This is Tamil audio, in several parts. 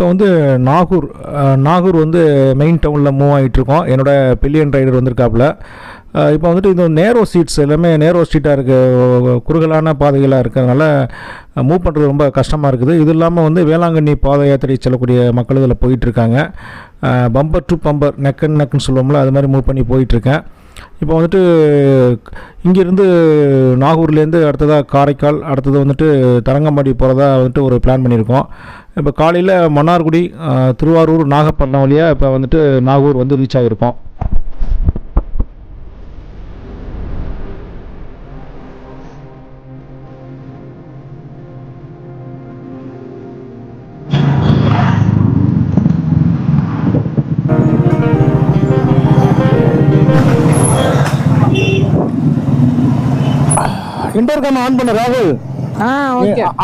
இப்போ வந்து நாகூர் நாகூர் வந்து மெயின் டவுனில் மூவ் ஆகிட்டுருக்கோம் என்னோட பில்லியன் ரைடர் வந்திருக்காப்புல. இப்போ வந்துட்டு இது நேரோ சீட்ஸ் எல்லாமே நேரோ ஸ்ட்ரீட்டாக இருக்குது குறுகலான பாதைகளாக இருக்கிறதுனால மூவ் பண்ணுறது ரொம்ப கஷ்டமாக இருக்குது. இது இல்லாமல் வந்து வேளாங்கண்ணி பாத யாத்திரை செல்லக்கூடிய மக்கள் இதில் போயிட்டுருக்காங்க. Bumper to bumper neck and நெக்குன்னு சொல்லுவோம்ல அது மாதிரி மூவ் பண்ணி போயிட்டுருக்கேன். இப்போ வந்துட்டு இங்கேருந்து நாகூர்லேருந்து அடுத்ததாக காரைக்கால் அடுத்தது வந்துட்டு தரங்கம்பாடி போகிறதா வந்துட்டு ஒரு பிளான் பண்ணியிருக்கோம். இப்போ காலையில் மன்னார்குடி திருவாரூர் நாகப்பட்டினம் வழியாக இப்போ வந்துட்டு நாகூர் வந்து ரீச் ஆகியிருக்கோம்.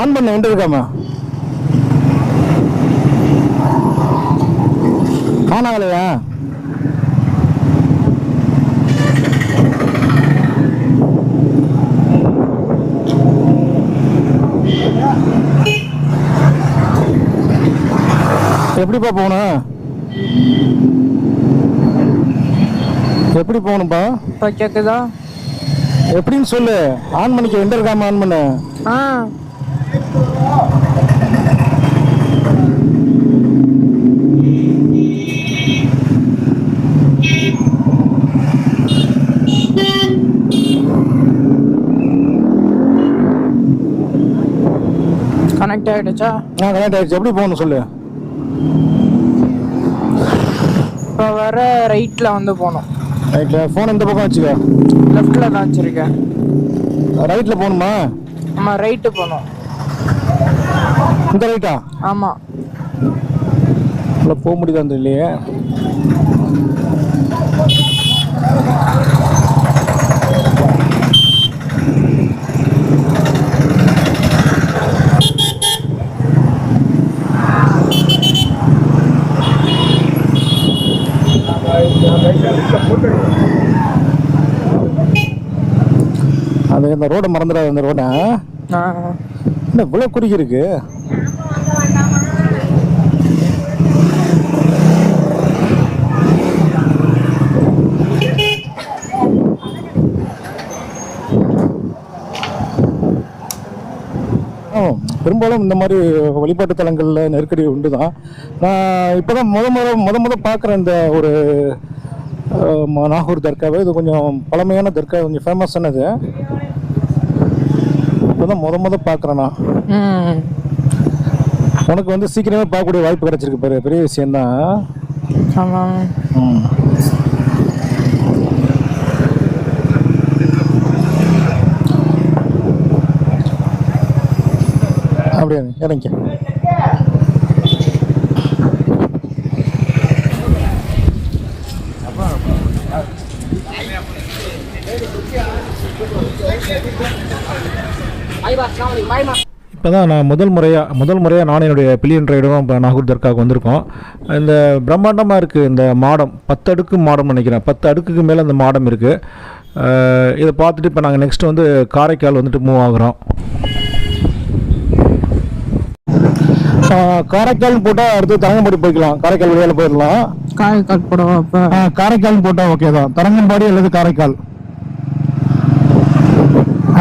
ஆன் பண்ண இன்டர்காம ஆன் ஆகலையா எப்படிப்பா போகணும்? எப்படி போகணும்ப்பா இப்போ கேட்குதா எப்படின்னு சொல்லு. ஆன் பண்ணிக்க இன்டர்காம் ஆன் பண்ணு. ஆ. கனெக்ட் ஆகிடுச்சா ஆ கனெக்ட் ஆயிடுச்சு. எப்படி போகணும் சொல்லு? இப்போ வர ரைட்டில் வந்து போகணும். ரைட்டில் ஃபோன் இந்த பக்கம் வச்சுக்கோ? லெஃப்டில் தான் வச்சுருக்கேன். ரைட்டில் போகணுமா? ஆமாம் ரைட்டு போகணும். இந்த ரைட்டா ஆமாம் போக முடியுதா இல்லையே அது இந்த ரோடை மறந்துடாது அந்த ரோடை. என்ன இவ்வளோ குறுகி இருக்கு? ஆ, பெரும்பாலும் இந்த மாதிரி வழிபாட்டு தலங்களில் நெருக்கடி உண்டு தான் நான் இப்போ தான் முத முத முத முத பார்க்குறேன் இந்த ஒரு நாகூர் தர்காவை இது கொஞ்சம் பழமையான தர்கா கொஞ்சம் ஃபேமஸானது இப்போ தான் முத முத பார்க்குறேன்? நான் உனக்கு வந்து சீக்கிரமே பார்க்கக்கூடிய வாய்ப்பு கிடைச்சிருக்கு பாரு. பெரிய விஷயம்தான் ஆமாம் ம். அப்படியே இறங்கி இப்போ தான் நான் முதல் முறையாக முதல் முறையாக நான் என்னுடைய பில்லியன் ரைடரும் இப்போ நாகூர் தர்காவுக்கு வந்திருக்கோம். இந்த பிரம்மாண்டமாக இருக்குது இந்த மாடம். பத்து அடுக்கு மாடம் நினைக்கிறேன். பத்து அடுக்குக்கு மேலே அந்த மாடம் இருக்குது இதை பார்த்துட்டு இப்போ நாங்கள் நெக்ஸ்ட் வந்து காரைக்கால் வந்துட்டு மூவ் ஆகுறோம். காரைக்கால் போட்டால் அடுத்து தரங்கம்பாடி போய்க்கலாம். காரைக்கால் வழியால் போயிடலாம். காரைக்கால் ஆ, காரைக்கால் போட்டால் ஓகே தான். தரங்கம்பாடி அல்லது காரைக்கால்?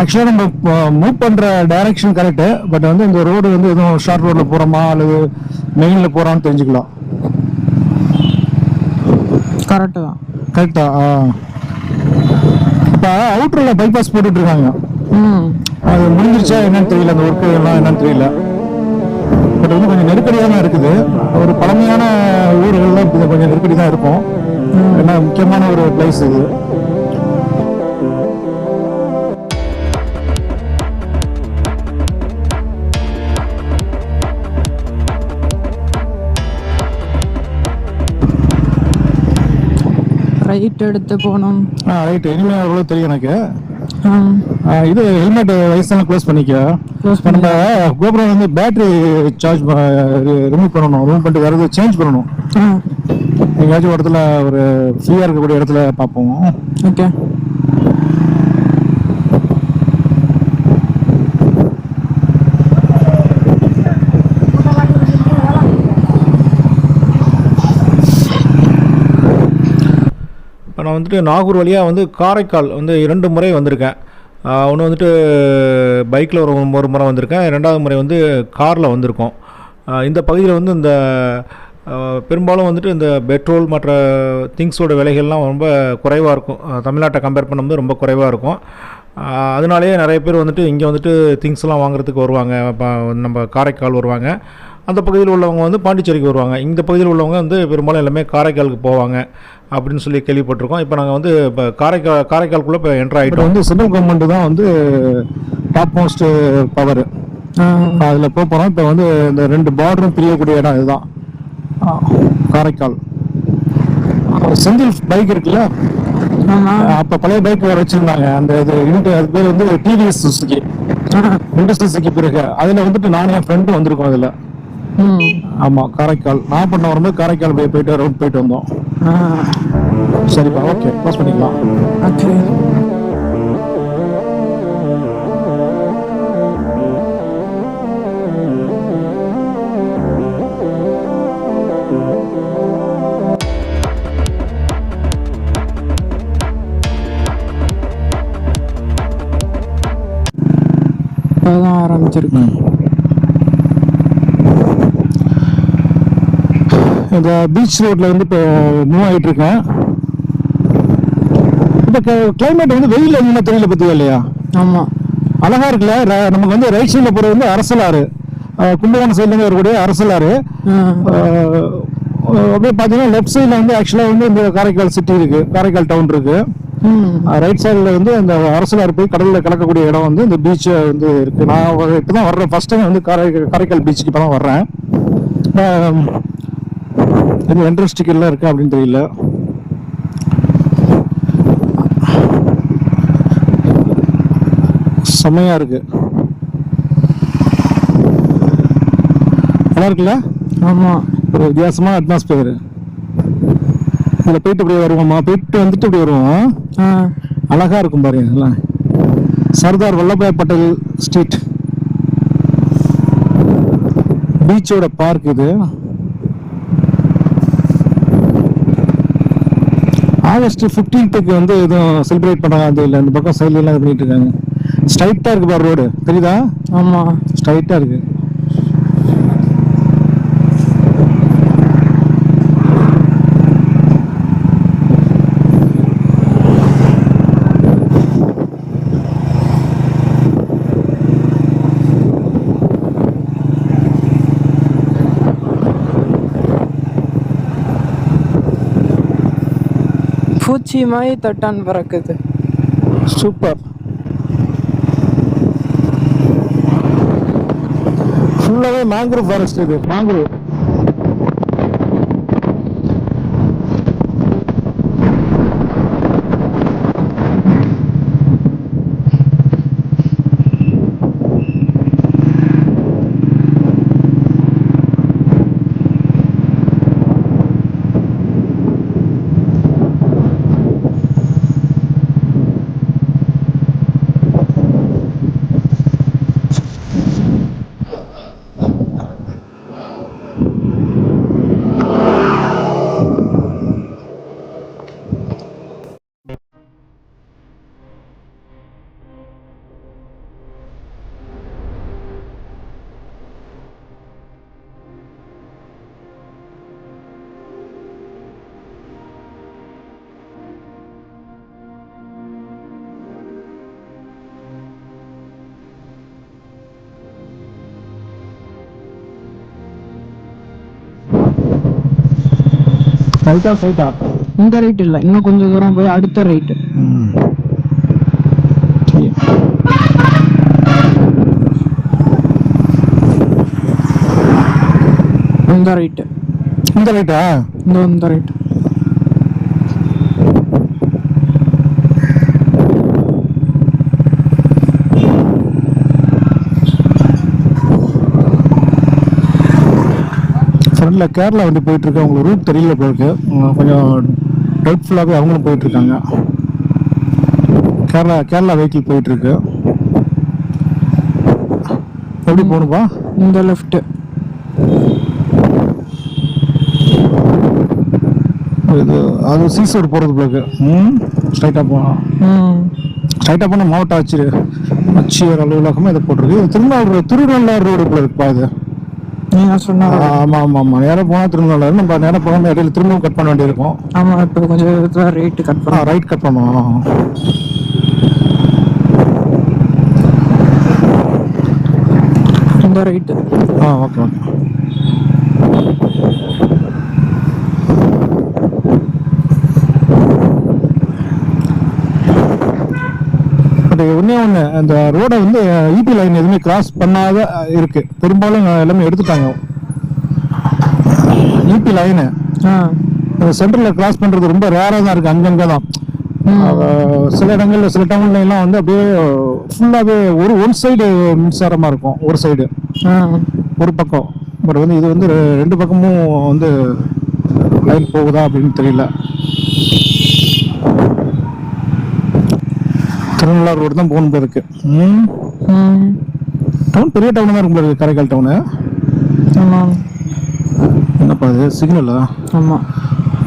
ஆக்சுவலாக நம்ம மூவ் பண்ணுற டைரக்ஷன் கரெக்டு பட் வந்து இந்த ரோடு வந்து எதுவும் ஷார்ட் ரோடில் போகிறோமா அல்லது மெயினில் போகிறோன்னு தெரிஞ்சுக்கலாம். கரெக்டு தான். கரெக்டா ஆ? இப்போ அவுட்டரில் பைபாஸ் ம். அது முடிஞ்சிருச்சா என்னன்னு தெரியல. அந்த ஒர்க்கு எல்லாம் என்னன்னு தெரியல. பட் வந்து கொஞ்சம் நெருக்கடியாக தான் இருக்குது. ஒரு பழமையான ஊர்கள்லாம் கொஞ்சம் நெருக்கடி தான் இருக்கும். ஏன்னா முக்கியமான ஒரு பிளேஸ் இது. ரைட் எடுத்து போகணும். ஆ ரைட் இனிமேல் அவ்வளோ தெரியும் எனக்கு? இது ஹெல்மெட் வயசெல்லாம் க்ளோஸ் பண்ணிக்க? க்ளோஸ் நம்ம கோபுரம் வந்து பேட்டரி சார்ஜ் ரிமூவ் பண்ணணும். ரிமூவ் பண்ணிட்டு வேறு சேஞ்ச் பண்ணணும். எங்கேயாச்சும் ஒரு இடத்துல ஒரு ஃப்ரீயாக இருக்கக்கூடிய இடத்துல பார்ப்போம். ஓகே நான் வந்துட்டு நாகூர் வழியாக வந்து காரைக்கால் வந்து இரண்டு முறை வந்திருக்கேன். ஒன்று வந்துட்டு பைக்கில் ஒரு ஒரு முறை வந்திருக்கேன். ரெண்டாவது முறை வந்து காரில் வந்திருக்கோம். இந்த பகுதியில் வந்து இந்த பெரும்பாலும் வந்துட்டு இந்த பெட்ரோல் மற்ற திங்ஸோட விலைகள்லாம் ரொம்ப குறைவாக இருக்கும். தமிழ்நாட்டை கம்பேர் பண்ணும்போது ரொம்ப குறைவாக இருக்கும். அதனாலேயே நிறைய பேர் வந்துட்டு இங்கே வந்துட்டு திங்ஸ்லாம் வாங்குறதுக்கு வருவாங்க. நம்ம காரைக்கால் வருவாங்க. அந்த பகுதியில் உள்ளவங்க வந்து பாண்டிச்சேரிக்கு வருவாங்க. இந்த பகுதியில் உள்ளவங்க வந்து பெரும்பாலும் எல்லாமே காரைக்காலுக்கு போவாங்க. அப்படின்னு சொல்லி கேள்விப்பட்டிருக்கோம். இப்போ நாங்கள் வந்து இப்போ காரைக்கால் காரைக்காலுக்குள்ளே இப்போ என்ட்ரு ஆகிட்டோம் வந்து சென்ட்ரல் கவர்மெண்ட் தான் வந்து டாப் மோஸ்ட் பவர் அதில் போக போகிறோம் இப்போ வந்து இந்த ரெண்டு பார்டரும் பிரியக்கூடிய இடம் இதுதான். காரைக்கால். செந்தில் பைக் இருக்குல்ல? ஆமா. அப்போ பழைய பைக் வேறு வச்சுருந்தாங்க. அந்த இது யூனிட் அது பேர் வந்து டிவிஎஸ் சுசுகி இண்டஸ்ட்ரி பிறகு. அதில் வந்துட்டு நானும் என் ஃப்ரெண்டும் வந்திருக்கோம் அதில். ஆமாம் காரைக்கால். நான் பண்ண வரும்போது காரைக்கால் அப்படியே போயிட்டு ரவுண்ட் போயிட்டு வந்தோம். சரிப்பா ஓகே க்ளோஸ் பண்ணிக்கலாம். ஓகே. இப்போதான் ஆரம்பிச்சிருக்கு. இந்த பீச் ரோட்ல வந்து இப்போ மூவ் ஆகிட்டு இருக்கேன். இப்போ கிளைமேட் வந்து வெயில் அதிகமாக தெரியல பத்தியா இல்லையா? ஆமா. அழகா இருக்குல்ல? நமக்கு வந்து ரைட் சைடில் போகிறது வந்து அரசலாறு. கும்பகோணம் சைட்லேருந்து வரக்கூடிய அரசலாறு. அப்படியே பார்த்தீங்கன்னா லெஃப்ட் சைடில் வந்து ஆக்சுவலாக வந்து இந்த காரைக்கால் சிட்டி இருக்கு. காரைக்கால் டவுன் இருக்கு. ம். ரைட் சைடில் வந்து இந்த அரசலாறு போய் கடலில் கலக்கக்கூடிய இடம் வந்து இந்த பீச் வந்து இருக்கு. நான் இப்போ தான் வர்றேன். ஃபர்ஸ்ட் டைம் வந்து காரை காரைக்கால் பீச்சுக்கு இப்போ தான் வர்றேன். இது என்ட்ரன்ஸ் டிக்கெட்லாம் இருக்கா அப்படின்னு தெரியல. செம்மையா இருக்கு. நல்லா இருக்குல்ல? ஆமா. ஒரு வித்தியாசமான அட்மாஸ்பியர் இதில் போயிட்டு அப்படியே வருவோமா? போயிட்டு வந்துட்டு இப்படி வருவோம்? ஆ. அழகா இருக்கும் பாருங்க எல்லாம் சர்தார் வல்லபாய் பட்டேல் ஸ்ட்ரீட் பீச்சோட பார்க் இது. ஆகஸ்ட் 15க்கு வந்து எதுவும் செலிப்ரேட் பண்ணாங்க அது இல்லை. இந்த பக்கம் சைட்ல எல்லாம் இது பண்ணிட்டு இருக்காங்க. ஸ்ட்ரைட்டா இருக்கு பாரு ரோடு தெரியுதா? ஆமா. ஸ்ட்ரைட்டா இருக்கு. பூச்சி மாதிரி தட்டான் பறக்குது. சூப்பர். ஃபுல்லாவே மேங்க்ரூவ் ஃபாரஸ்ட் இது. ரைட்டா சைட்டா இந்த ரைட் இல்ல. இன்னும் கொஞ்சம் தூரம் போய் அடுத்த ரைட்டு இந்த ரைட்டு இந்த ரைட்டா இந்த இந்த ரைட்டு ஃப்ரண்ட்ல கேரளா வண்டி போயிட்டு இருக்கு அவங்களுக்கு ரூட் தெரியல உம், கொஞ்சம் டவுட்ஃபுல்லாகவே அவங்களும் போயிட்டு இருக்காங்க கேரளா கேரளா வெஹிக்கிள் போயிட்டு இருக்கு எப்படி போகணுப்பா இந்த லெஃப்ட் இது அது சீசூர் போகிறது பிள்ளைக்கு ம் ஸ்ட்ரைட்டாக போகலாம். ம். ஸ்ட்ரைட்டாக போனால் மாவட்ட ஆட்சியர் ஆட்சியர் அலுவலகமாக இதை போட்டிருக்கு. இது திருநள்ளாறு ரோடு இருக்குப்பா இது. ஆமாம் ஆமாம் ஆமாம் நேராக போனால் திருநள்ளாறு நம்ம நேராக போகாமல் இடையில திரும்பவும் கட் பண்ண வேண்டியிருக்கும். ஆமா இப்போ கொஞ்சம் ரேட்டு கட் ஆ பண்ண ரைட் கட் பண்ணணும். இந்த ரைட்டு ஆ ஓகே ஓகே பட் ஒன்றே ஒன்று அந்த ரோடை வந்து இபி லைன் எதுவுமே கிராஸ் பண்ணாத இருக்கு. பெரும்பாலும் எல்லாமே எடுத்துட்டாங்க. இபி லைனு சென்டரில் கிராஸ் பண்ணுறது ரொம்ப ரேராக தான் இருக்குது அங்கங்கே தான். சில இடங்கள்ல சில டவுன்ல எல்லாம் வந்து அப்படியே ஃபுல்லாகவே ஒரு ஒன் சைடு மின்சாரமாக இருக்கும். ஒரு சைடு ஒரு பக்கம். பட் வந்து இது வந்து ரெண்டு பக்கமும் வந்து லைன் போகுதா அப்படின்னு தெரியல. திருநள்ளாறு ரோடு தான் போகணும் போல இருக்கு. டவுன் பெரிய டவுன் தான் இருக்கும் போல இருக்கு காரைக்கால் டவுனு. ஆமா. என்னப்பா இது? சிக்னலா? ஆமா.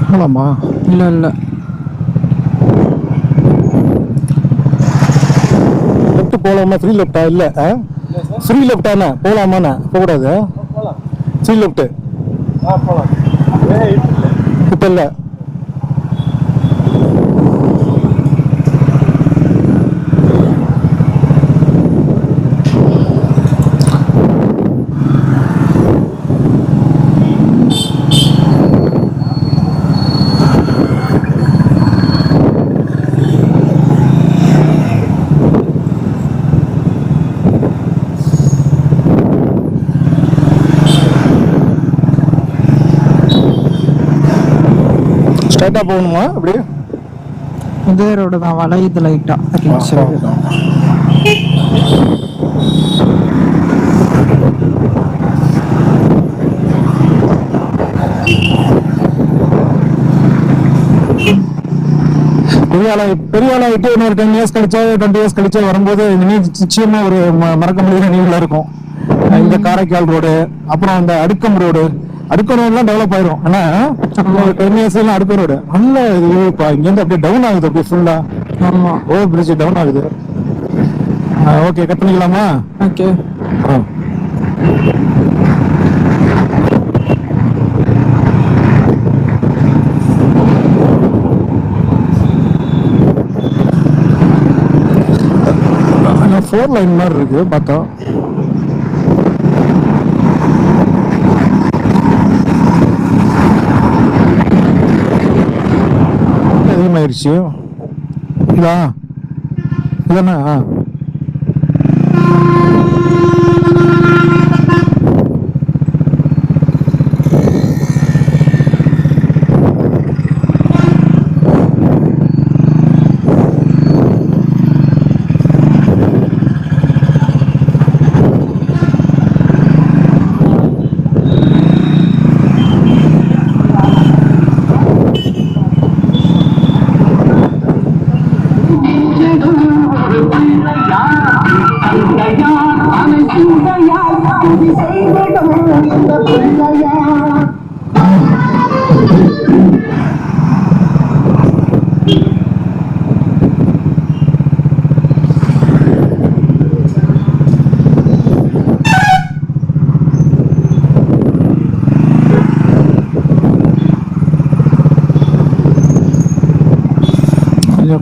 போகலாமா இல்ல இல்ல. லெஃப்ட் போகலாமா ஃப்ரீ லெஃப்டா இல்லை ஃப்ரீ லெஃப்டாண்ணே போகலாமாண்ணே போகக்கூடாது. ஃப்ரீ லெஃப்ட்டு இப்போ இல்லை. ஸ்ட்ரைட்டாக போகணுமா? அப்படியே? இதே ரோடு தான் வளையுது லைட்டா சரி பெரிய ஆளா பெரிய ஆளாயிட்டு இன்னொரு டென் இயர்ஸ் கழிச்சோ டுவெண்ட்டி இயர்ஸ் கழிச்சோ வரும்போது நிச்சயமா ஒரு மறக்க முடியாத நினைவுல இருக்கும். இந்த காரைக்கால் ரோடு அப்புறம் அந்த அடுக்கம் ரோடு அடுக்கம் ரோடுலாம் டெவலப் ஆயிரும். ஆனா டென் இயர்ஸ் எல்லாம் அடுக்கம் ரோடு நல்ல இது இப்போ இங்கேருந்து அப்படியே டவுன் ஆகுது அப்படியே ஃபுல்லா ஆமா. ஓவர் பிரிட்ஜ் டவுன் ஆகுது ஓகே கட் பண்ணிக்கலாமா? ஓகே ஃபோர் லைன் மாதிரி இருக்கு பார்த்தா. அதிகமாயிருச்சு இதா இதானே ஆ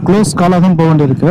க்ளோஸ் காலாக தான் போக வேண்டியிருக்கு.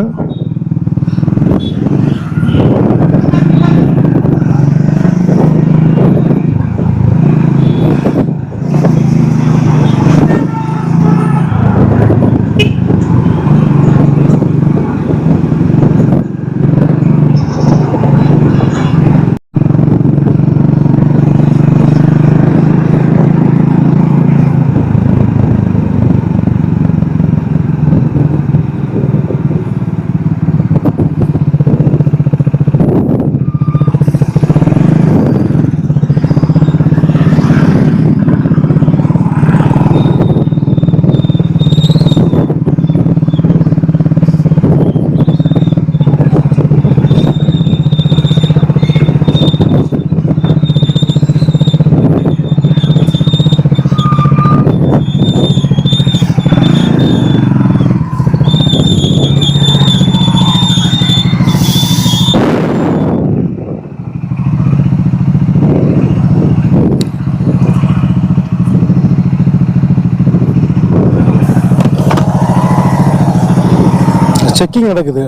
செக்கிங் நடக்குது.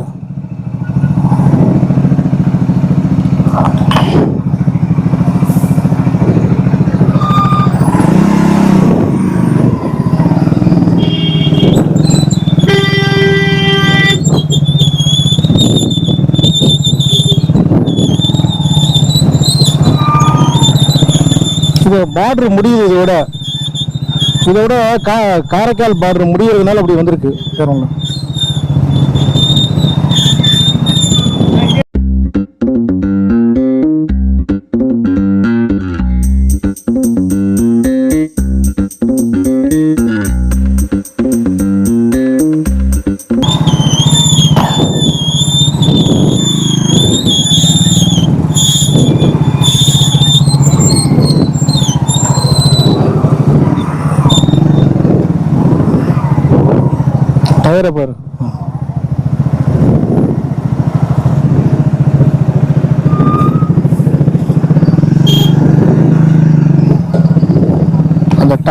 இது பார்டர் முடியுது இதோட. இதோட கா காரைக்கால் பார்டர் முடியறதுனால அப்படி வந்திருக்கு வேற ஒன்று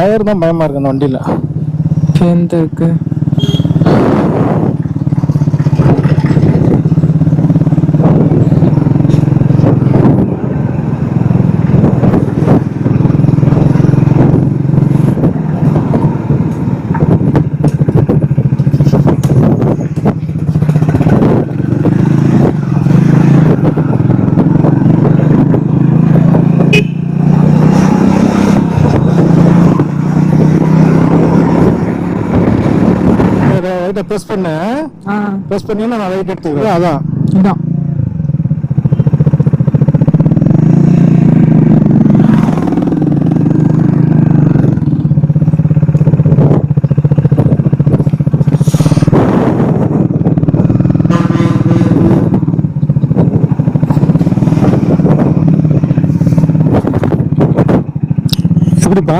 டயர் தான் பயமா இருக்கு அந்த வண்டியில. சேர்ந்துருக்கு ரைட்டை ப்ரெஸ் பண்ண. ப்ரெஸ் பண்ணீங்கன்னா நான் ரைட் எடுத்துக்கிறேன். அதான். இதான். எப்படிப்பா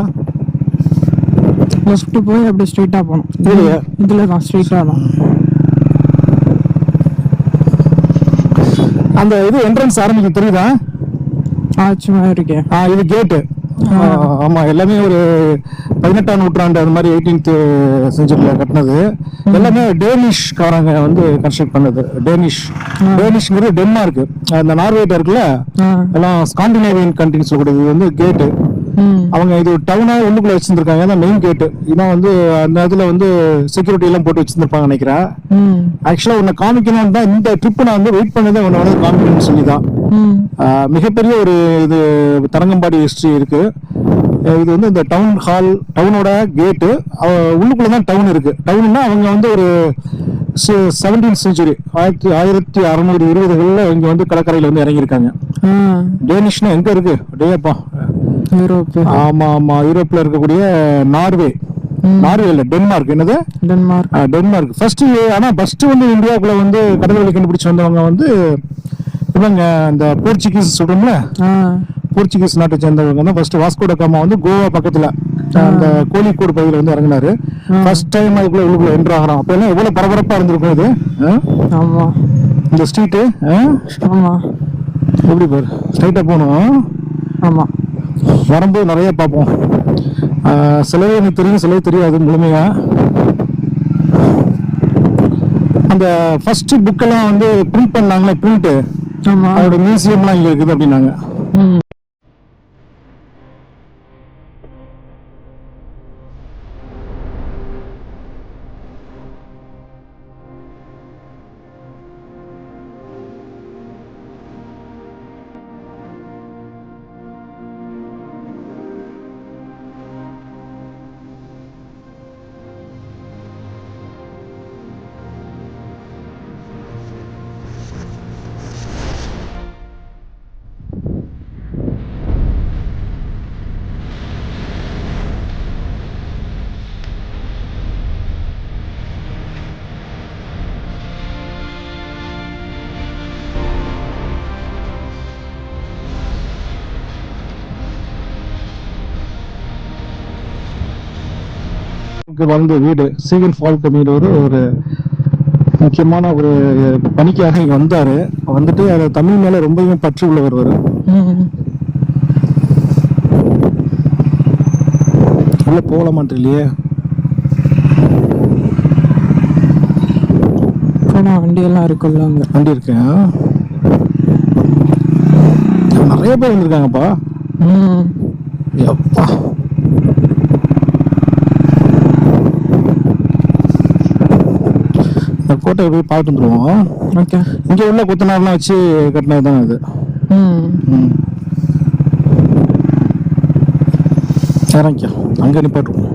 லெஃப்ட் போய் அப்படியே ஸ்ட்ரைட்டா போகணும். இதுலயா? இதுல தான் ஸ்ட்ரைட்டா தான். அந்த இது என்ட்ரன்ஸ் ஆரம்பிக்கும் தெரியுதா? ஆச்சுமா இருக்கே. ஆ இது கேட்டு ஆமா எல்லாமே ஒரு பதினெட்டாம் நூற்றாண்டு அது மாதிரி எயிட்டீன்த் செஞ்சுரியில் கட்டினது. எல்லாமே டேனிஷ்காரங்க வந்து கன்ஸ்ட்ரக்ட் பண்ணது. டேனிஷ் டேனிஷ்ங்கிறது டென்மார்க் அந்த நார்வேட்ட இருக்குல்ல? எல்லாம் ஸ்காண்டினேவியன் கண்ட்ரிஸ் கூடியது இது வந்து கேட்டு அவங்க இது டவுனா உள்ளுக்குள்ள வச்சிருந்திருக்காங்க அதான் மெயின் கேட்டு இதான் வந்து அந்த இதுல வந்து செக்யூரிட்டி எல்லாம் போட்டு வச்சிருந்திருப்பாங்க நினைக்கிறேன். ஆக்சுவலா உன்னை காமிக்கணும் தான் இந்த ட்ரிப் நான் வந்து வெயிட் பண்ணதே உன்னை வந்து காமிக்கணும்னு சொல்லி தான் மிகப்பெரிய ஒரு இது தரங்கம்பாடி ஹிஸ்டரி இருக்கு. இது வந்து இந்த டவுன் ஹால் டவுனோட கேட்டு உள்ளுக்குள்ள தான் டவுன் இருக்கு. டவுன்னா அவங்க வந்து ஒரு செவன்டீன் செஞ்சுரி ஆயிரத்தி ஆயிரத்தி அறநூறு இருபதுகளில் இங்க வந்து கடற்கரையில் வந்து இறங்கியிருக்காங்க. டேனிஷ்னா எங்க இருக்கு? டேப்பா யூரோப்பு ஆமா ஆமா. யூரோப்ல இருக்கக்கூடிய நார்வே. நார்வே இல்ல டென்மார்க். என்னது? டென்மார்க். டென்மார்க். ஃபர்ஸ்ட் ஆனா ஃபர்ஸ்ட் வந்து இந்தியாவுக்குள்ள வந்து கடல் வழி கண்டுபிடிச்சு வந்தவங்க வந்து இவங்க இந்த போர்ச்சுகீஸ் சொல்றோம்ல? போர்ச்சுகீஸ் நாட்டை சேர்ந்தவங்க தான் ஃபர்ஸ்ட் வாஸ்கோட காமா வந்து கோவா பக்கத்துல அந்த கோழிக்கோடு பகுதியில் வந்து இறங்குனாரு. ஃபர்ஸ்ட் டைம் அதுக்குள்ள உள்ளுக்குள்ள என்ட்ரு ஆகிறோம் அப்ப எல்லாம் எவ்வளவு பரபரப்பா இருந்திருக்கும் இது? ஆமா. இந்த ஸ்ட்ரீட்டு ஆமா. எப்படி பாரு? ஸ்ட்ரைட்டா போகணும். ஆமா. வரும்போது நிறைய பார்ப்போம். சிலவே எனக்கு தெரியும் சிலவே தெரியாது முழுமையா. அந்த ஃபர்ஸ்ட் புக்கெல்லாம் வந்து பிரிண்ட் பண்ணாங்களே பிரிண்ட் ஆமா. அதோட மியூசியம்லாம் இங்க இருக்குது அப்படின்னாங்க. இங்க வந்த வீடு சீகன் ஃபால் கம்மியில் ஒரு முக்கியமான ஒரு பணிக்காக இங்க வந்தாரு. வந்துட்டு அது தமிழ் மேல ரொம்பவும் பற்று உள்ளவர் அவர். உள்ள போகலாமான் இல்லையே டிஃப்ரெண்டாக வண்டியெல்லாம் இருக்குல்ல அங்கே. வண்டி இருக்கேன் நிறைய பேர் வந்திருக்காங்கப்பா. ம். எப்பா. கோட்டையை போய் பார்த்துட்டு வந்துருவோம். ஓகே. இங்கே உள்ள கொத்தனார்லாம் வச்சு கட்டினது தான் இது இறங்கிக்கோ. அங்கே நிப்பாட்டுவோம்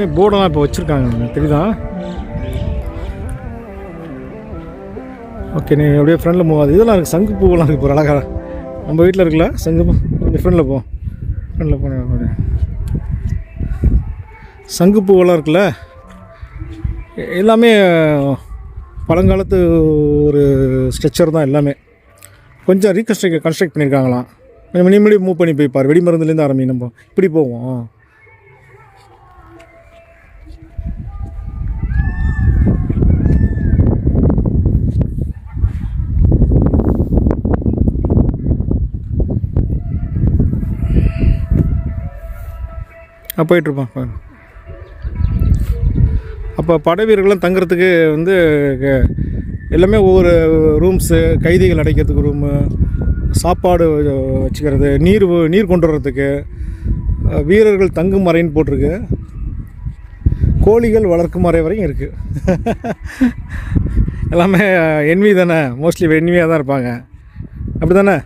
எல்லாமே போர்டெல்லாம் இப்போ வச்சுருக்காங்க. தெரியுதா? ஓகே நீ அப்படியே ஃப்ரெண்டில் மூவ் ஆகுது. இதெல்லாம் இருக்குது சங்கு பூவெல்லாம் இருக்குது இப்போ அழகாக நம்ம வீட்டில் இருக்குல்ல சங்கு பூ? கொஞ்சம் ஃப்ரெண்டில் போ. ஃப்ரெண்டில் போனேன் சங்கு பூவெல்லாம் இருக்குல்ல? எல்லாமே பழங்காலத்து ஒரு ஸ்ட்ரக்சர் தான் எல்லாமே. கொஞ்சம் ரீகன்ஸ்ட்ரக்ட் கன்ஸ்ட்ரக்ட் பண்ணியிருக்காங்களாம் கொஞ்சம் மினிமலி மூவ் பண்ணி போய் வெடிமருந்துலேருந்து ஆரம்பி நம்ம. இப்படி போவோம். போயிட்டுருப்பான் பாரு அப்போ படை வீரர்கள்லாம் தங்குறதுக்கு வந்து எல்லாமே ஒவ்வொரு ரூம்ஸு கைதிகள் அடைக்கிறதுக்கு ரூமு சாப்பாடு வச்சுக்கிறது நீர் நீர் கொண்டு வர்றதுக்கு வீரர்கள் தங்கும் மறைன்னு போட்டிருக்கு. கோழிகள் வளர்க்கும் மறை வரையும் இருக்குது எல்லாமே என்வி தானே. மோஸ்ட்லி என்வியாக தான் இருப்பாங்க. அப்படி தானே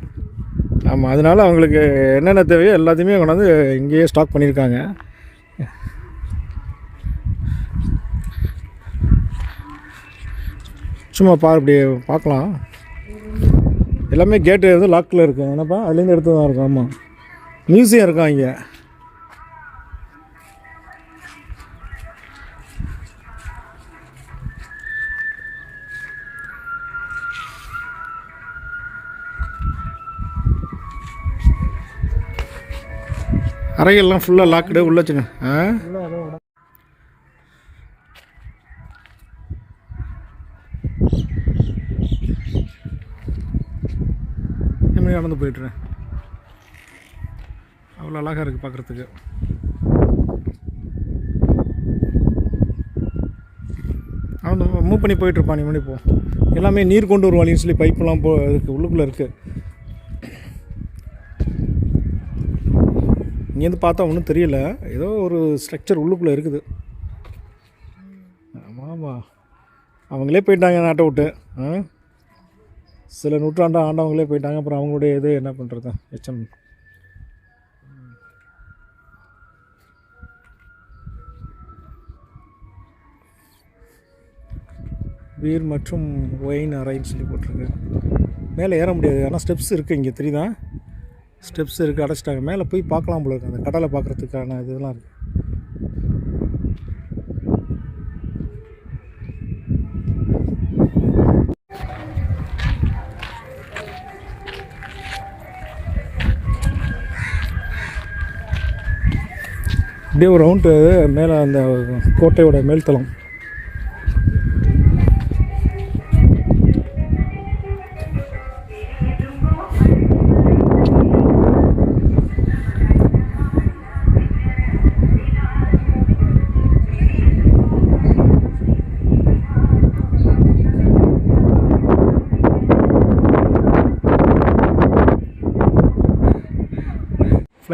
ஆமாம் அதனால் அவங்களுக்கு என்னென்ன தேவையோ எல்லாத்தையுமே கொண்டாந்து இங்கேயே ஸ்டாக் பண்ணியிருக்காங்க. சும்மா பார் இப்படி பார்க்கலாம். எல்லாமே கேட்டு வந்து லாக்கில் இருக்கும். என்னப்பா? அதுலேருந்து எடுத்து தான் இருக்கும். ஆமாம் மியூசியம் இருக்கும் இங்கே? அறையெல்லாம் ஃபுல்லாக லாக்டு உள்ள வச்சுங்க ஆ? நடந்து போயிட்டுறேன் அவ்வளோ அழகாக இருக்குது பார்க்குறதுக்கு அவன் மூவ் பண்ணி போயிட்டுருப்பான் நீ மணி போ. எல்லாமே நீர் கொண்டு வருவாளின்னு சொல்லி பைப்பெல்லாம் போ இருக்குது உள்ளுக்குள்ளே இருக்குது இங்கேருந்து பார்த்தா ஒன்றும் தெரியல. ஏதோ ஒரு ஸ்ட்ரக்சர் உள்ளுக்குள்ளே இருக்குது. ஆமாம் ஆமாம் அவங்களே போயிட்டாங்க நாட்டை விட்டு. ஆ? சில நூற்றாண்டு ஆண்டவங்களே போயிட்டாங்க. அப்புறம் அவங்களுடைய இது என்ன பண்ணுறது எச்சம். வீர் மற்றும் ஒயின் அறைன்னு சொல்லி போட்டிருக்கு. மேலே ஏற முடியாது. ஆனால் ஸ்டெப்ஸ் இருக்குது இங்கே. தெரியுதா? ஸ்டெப்ஸ் இருக்குது அடைச்சிட்டாங்க. மேலே போய் பார்க்கலாம் போல இருக்கு. அந்த கடலை பார்க்குறதுக்கான இதெல்லாம் இருக்குது அப்படியே ஒரு ரவுண்டு மேலே அந்த கோட்டையோட மேல்தளம்.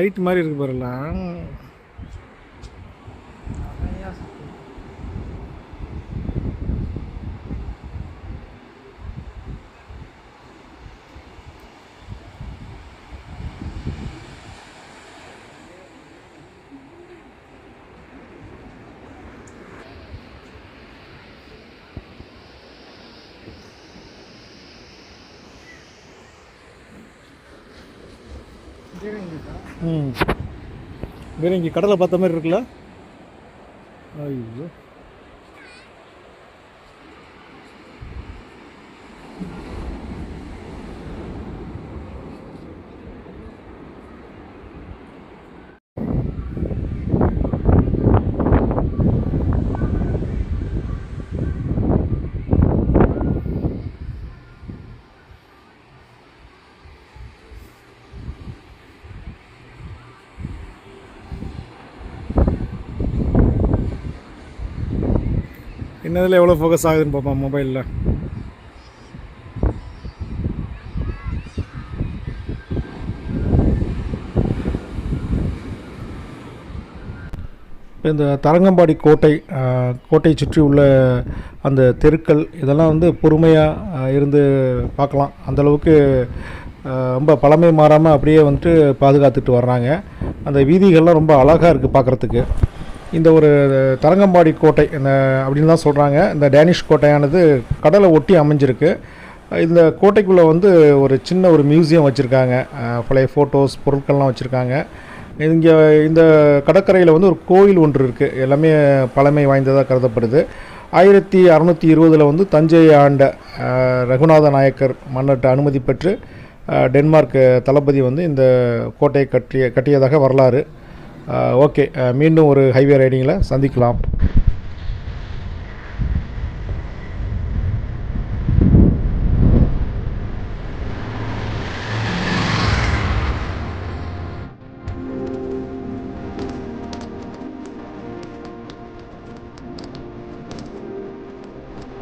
ஃப்ளைட் மாதிரி இருக்குது பாருலாம். வேறு இங்கே கடலை பார்த்த மாதிரி இருக்குல்ல? ஐயோ. இன்னதில் எவ்வளோ ஃபோக்கஸ் ஆகுதுன்னு பார்ப்போம் மொபைலில் இந்த தரங்கம்பாடி கோட்டை கோட்டையை சுற்றி உள்ள அந்த தெருக்கள் இதெல்லாம் வந்து பொறுமையாக இருந்து பார்க்கலாம். அந்தளவுக்கு ரொம்ப பழமை மாறாமல் அப்படியே வந்துட்டு பாதுகாத்துட்டு வர்றாங்க. அந்த வீதிகள்லாம் ரொம்ப அழகாக இருக்குது பார்க்குறதுக்கு. இந்த ஒரு தரங்கம்பாடி கோட்டை இந்த அப்படின்னு தான் சொல்கிறாங்க இந்த டேனிஷ் கோட்டையானது கடலை ஒட்டி அமைஞ்சிருக்கு. இந்த கோட்டைக்குள்ளே வந்து ஒரு சின்ன ஒரு மியூசியம் வச்சுருக்காங்க. பழைய ஃபோட்டோஸ் பொருட்கள்லாம் வச்சுருக்காங்க. இங்கே இந்த கடற்கரையில் வந்து ஒரு கோயில் ஒன்று இருக்குது எல்லாமே பழமை வாய்ந்ததாக கருதப்படுது. ஆயிரத்தி அறநூற்றி இருபதில் வந்து தஞ்சை ஆண்ட ரகுநாத நாயக்கர் மன்னர்கிட்ட அனுமதி பெற்று டென்மார்க் தளபதி வந்து இந்த கோட்டையை கட்டிய கட்டியதாக வரலாறு. ஓகே. மீண்டும் ஒரு ஹைவே ரைடிங்கில் சந்திக்கலாம்.